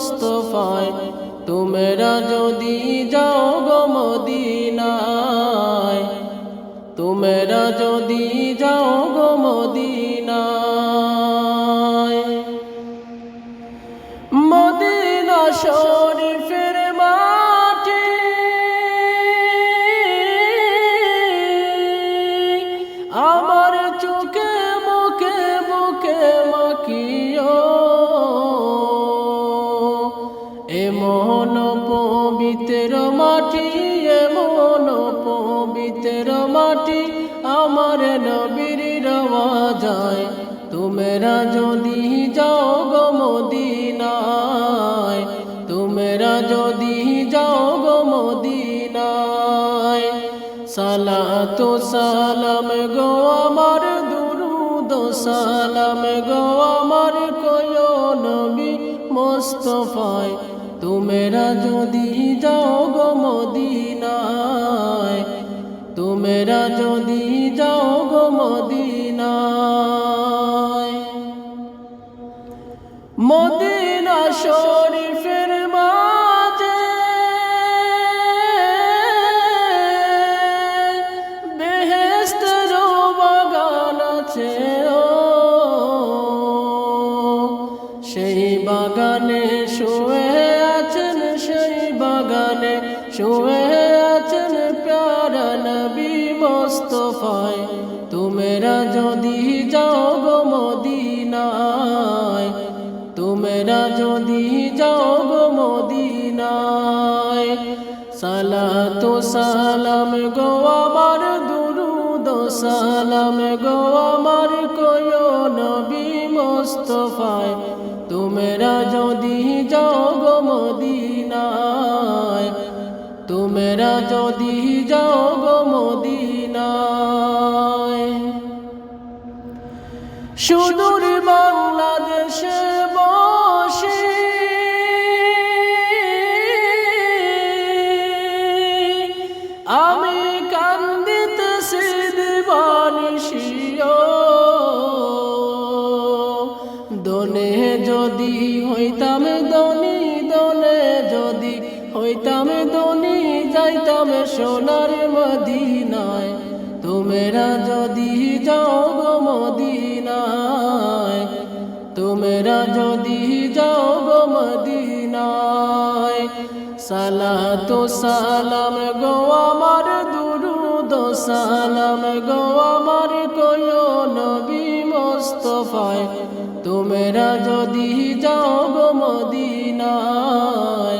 মোস্তফায় তোমরা যদি যাও গো মদিনায় তোমরা যদি যাও গো মদিনায়। মদিনা এমন পবিত্র মাটি এমন পবিত্র মাটি, আমার নবীর রওয়া যায় তোমরা যদি যাও গো মদিনায় তোমরা যদি যাও গো মদিনায়। সালাতু সালাম গো আমার, দুরুদ সালাম গো আমার, কয় নবী মোস্তফায়। তোমরা যদি যাও গো মদিনায়, তোমরা যদি যাও গো মদিনায়। মদিনা শরীফের মাঝে বেহেস্তের বাগান আছে সেই বাগানে বাগানে শুয়ে আছেন প্যারা নবী মোস্তফায়। তোমরা যদি যাও গো মদিনায়, তোমরা যদি যাও গো মদিনায়। সালাতু সালাম গো আমার দুরুদ সালাম গো আমার কয় নবী মোস্তফায়। তোমরা যদি তোমরা যদি যাও গো মদিনায়। সুদূর বাংলাদেশে বসে। আমি দিবানিশিও দনে যদি হইতাম দনি দনে যদি হইতাম দনি যাইতাম সোনার মদিনায়। তোমরা যদি যাও গো মদিনায়, তোমরা যদি যাও গো মদিনায়। সালাতু সালাম গো আমার দুরুদ, সালাম গো আমার কয় নবী মোস্তফায়। তোমরা যদি যাও গো মদিনায়